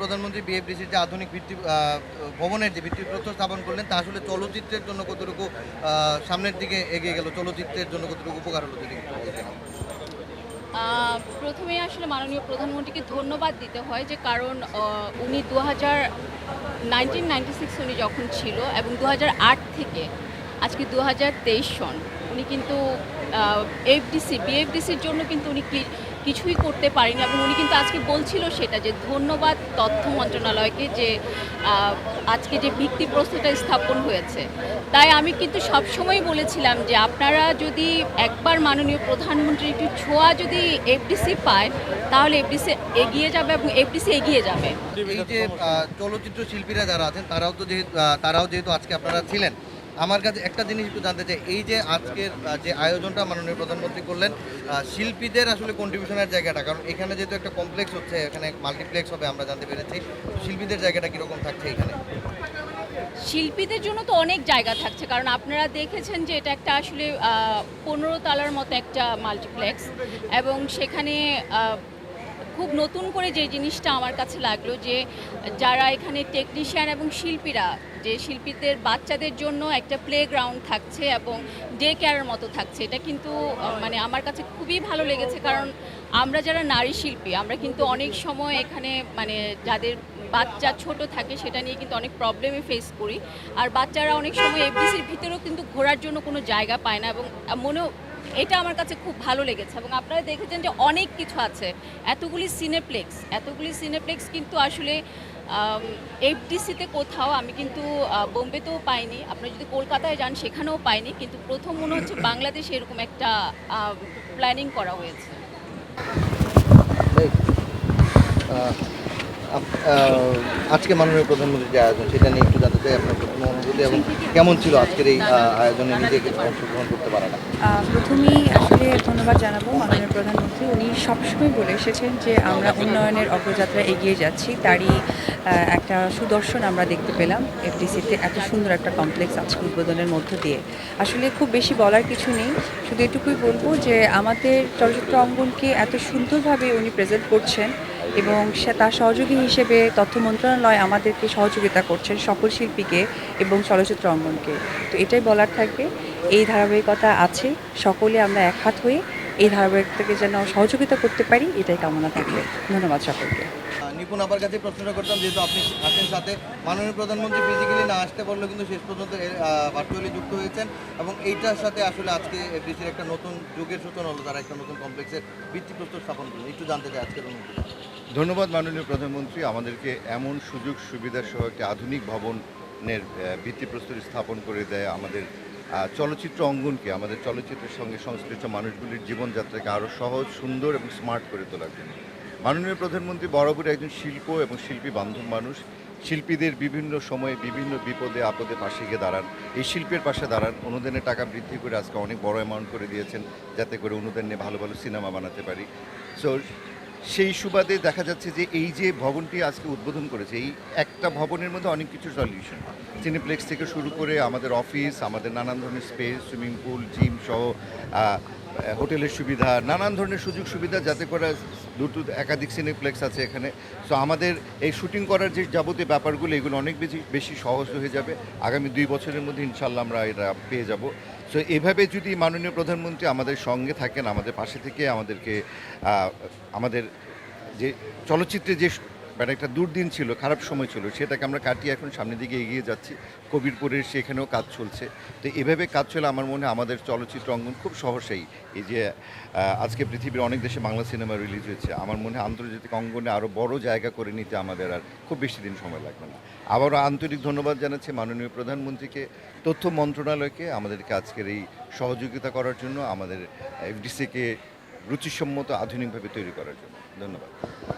প্রধানমন্ত্রী বিএফডিসির যে আধুনিক ভিত্তি ভবনের যে ভিত্তিপ্রস্তর স্থাপন করলেন, তা আসলে চলচ্চিত্রের জন্য কতটুকু সামনের দিকে এগিয়ে গেল? চলচ্চিত্রের জন্য কতটুকু উপকার হলো যদি প্রথমে আসলে মাননীয় প্রধানমন্ত্রীকে ধন্যবাদ দিতে হয় যে কারণ উনি দু হাজার নাইনটিন উনি যখন ছিল এবং দু হাজার আট থেকে, আজকে দু হাজার তেইশ সন উনি কিন্তু এফডিসি বিএফডিসির জন্য কিন্তু উনি কিছুই করতে পারেনি এবং উনি কিন্তু আজকে বলছিল সেটা যে ধন্যবাদ তথ্য মন্ত্রণালয়কে যে আজকে যে ভিত্তি ভিত্তিপ্রস্তরটা স্থাপন হয়েছে। তাই আমি কিন্তু সবসময় বলেছিলাম যে আপনারা যদি একবার মাননীয় প্রধানমন্ত্রীর একটু ছোঁয়া যদি এফডিসি পায়, তাহলে এফডিসি এগিয়ে যাবে এবং এফডিসি এগিয়ে যাবে। এই যে চলচ্চিত্র শিল্পীরা যারা আছেন, তারাও তো যেহেতু তারাও যেহেতু আজকে আপনারা ছিলেন আমার কাছে একটা জিনিস একটু জানতে চাই, এই যে আজকের যে আয়োজনটা মাননীয় প্রধানমন্ত্রী করলেন শিল্পীদের আসলে কন্ট্রিবিউশনের জায়গাটা, কারণ এখানে যেহেতু একটা কমপ্লেক্স হচ্ছে, এখানে মাল্টিপ্লেক্স হবে আমরা জানতে পেরেছি, শিল্পীদের জায়গাটা কীরকম থাকছে এখানে? শিল্পীদের জন্য তো অনেক জায়গা থাকছে, কারণ আপনারা দেখেছেন যে এটা একটা আসলে পনেরো তালার মতো একটা মাল্টিপ্লেক্স এবং সেখানে খুব নতুন করে যে জিনিসটা আমার কাছে লাগল যে যারা এখানে টেকনিশিয়ান এবং শিল্পীরা, যে শিল্পীদের বাচ্চাদের জন্য একটা প্লে গ্রাউন্ড থাকছে এবং ডে কেয়ারের মতো থাকছে, এটা কিন্তু মানে আমার কাছে খুবই ভালো লেগেছে। কারণ আমরা যারা নারী শিল্পী, আমরা কিন্তু অনেক সময় এখানে মানে যাদের বাচ্চা ছোট থাকে, সেটা নিয়ে কিন্তু অনেক প্রবলেমে ফেস করি। আর বাচ্চারা অনেক সময় এফডিসির ভিতরেও কিন্তু ঘোরার জন্য কোনো জায়গা পায় না এবং মনেও এটা আমার কাছে খুব ভালো লেগেছে এবং আপনারা দেখেছেন যে অনেক কিছু আছে। এতগুলি সিনেপ্লেক্স এতগুলি সিনেপ্লেক্স কিন্তু আসলে এফডিসিতে কোথাও আমি কিন্তু বোম্বেতেও পাইনি। আপনারা যদি কলকাতায় যান সেখানেও পাইনি, কিন্তু প্রথম মনে হচ্ছে বাংলাদেশে এরকম একটা প্ল্যানিং করা হয়েছে। আজকে মাননীয় প্রধানমন্ত্রীর যে আয়োজন, সেটা নিয়ে একটু জানতে চাই আপনার প্রথম অনুভূতি এবং কেমন ছিল আজকের এই আয়োজনে নিজেকে অংশগ্রহণ করতে পারাটা? প্রথমেই আসলে ধন্যবাদ জানাব মাননীয় প্রধানমন্ত্রী। উনি সবসময় বলে এসেছেন যে আমরা উন্নয়নের অগ্রযাত্রা এগিয়ে যাচ্ছি। তারই একটা সুদর্শন আমরা দেখতে পেলাম। এফডিসিতে এত সুন্দর একটা কমপ্লেক্স আজকে উদ্বোধনের মধ্য দিয়ে। আসলে খুব বেশি বলার কিছু নেই। শুধু এটুকুই বলব যে আমাদের চলচ্চিত্র অঙ্গনকে এত সুন্দরভাবে উনি প্রেজেন্ট করছেন। এবং সে তার সহযোগী হিসেবে তথ্য মন্ত্রণালয় আমাদেরকে সহযোগিতা করছেন সকল শিল্পীকে এবং চলচ্চিত্র অঙ্গনকে। তো এটাই বলার থাকবে। এই ধারাবাহিকতা আছে, সকলে আমরা এক হাত হয়ে এই ধারাবাহিকতাকে যেন সহযোগিতা করতে পারি, এটাই কামনা থাকবে। ধন্যবাদ সকলকে। নিপুণ আবার কাছে প্রশ্নটা করতাম, যেহেতু আপনি আছেন সাথে, মাননীয় প্রধানমন্ত্রী ফিজিক্যালি না আসতে পারলেও কিন্তু শেষ পর্যন্ত ভার্চুয়ালি যুক্ত হয়েছেন এবং এইটার সাথে আসলে আজকে এফডিসির একটা নতুন যুগের সূচনা হলো, তারা একটা নতুন কমপ্লেক্সের ভিত্তিপ্রস্তর স্থাপন করল। একটু জানতে চাই আজকের অনুভূতি ধন্যবাদ মাননীয় প্রধানমন্ত্রী। আমাদেরকে এমন সুযোগ সুবিধা সহ একটি আধুনিক ভবনের ভিত্তিপ্রস্তর স্থাপন করে দেয় আমাদের চলচ্চিত্র অঙ্গনকে। আমাদের চলচ্চিত্রের সঙ্গে সংশ্লিষ্ট মানুষগুলির জীবনযাত্রাকে আরও সহজ, সুন্দর এবং স্মার্ট করে তোলার জন্য। মাননীয় প্রধানমন্ত্রী বরাবরই একজন শিল্প এবং শিল্পী বান্ধব মানুষ। শিল্পীদের বিভিন্ন সময়ে বিভিন্ন বিপদে, আপদে পাশে গিয়ে দাঁড়ান। এই শিল্পের পাশে দাঁড়ান, অনুদানের টাকা বৃদ্ধি করে আজকে অনেক বড় অ্যামাউন্ট করে দিয়েছেন, যাতে করে অনুদান নিয়ে ভালো ভালো সিনেমা বানাতে পারি। সো সেই সুবাদে দেখা যাচ্ছে যে এই যে ভবনটি আজকে উদ্বোধন করেছে, এই একটা ভবনের মধ্যে অনেক কিছু সলিউশন সিনেপ্লেক্স থেকে শুরু করে আমাদের অফিস আমাদের নানান ধরনের স্পেস সুইমিং পুল জিম সহ হোটেলের সুবিধা, নানান ধরনের সুযোগ সুবিধা যাতে করে দুটো একাধিক সিনেপ্লেক্স আছে এখানে। সো আমাদের এই শুটিং করার যে যাবতীয় ব্যাপারগুলো, এগুলো অনেক বেশি বেশি সহজ হয়ে যাবে। আগামী দুই বছরের মধ্যে ইনশাল্লাহ আমরা এটা পেয়ে যাব। সো এভাবে যদি মাননীয় প্রধানমন্ত্রী আমাদের সঙ্গে থাকেন, আমাদের পাশে থেকে আমাদেরকে আমাদের যে চলচ্চিত্রে যে মানে একটা দুর্দিন ছিল, খারাপ সময় ছিল, সেটাকে আমরা কাটিয়ে এখন সামনের দিকে এগিয়ে যাচ্ছি। কবিরপুরের সেখানেও কাজ চলছে। তো এভাবে কাজ চলে আমার মনে হয় আমাদের চলচ্চিত্র অঙ্গন খুব সহসেই। এই যে আজকে পৃথিবীর অনেক দেশে বাংলা সিনেমা রিলিজ হয়েছে। আমার মনে হয় আন্তর্জাতিক অঙ্গনে আরও বড় জায়গা করে নিতে আমাদের আর খুব বেশি দিন সময় লাগবে না। আবারও আন্তরিক ধন্যবাদ জানাচ্ছি মাননীয় প্রধানমন্ত্রীকে, তথ্য মন্ত্রণালয়কে, আমাদেরকে আজকের এই সহযোগিতা করার জন্য, আমাদের এফডিসিকে রুচিসম্মত আধুনিকভাবে তৈরি করার জন্য। ধন্যবাদ।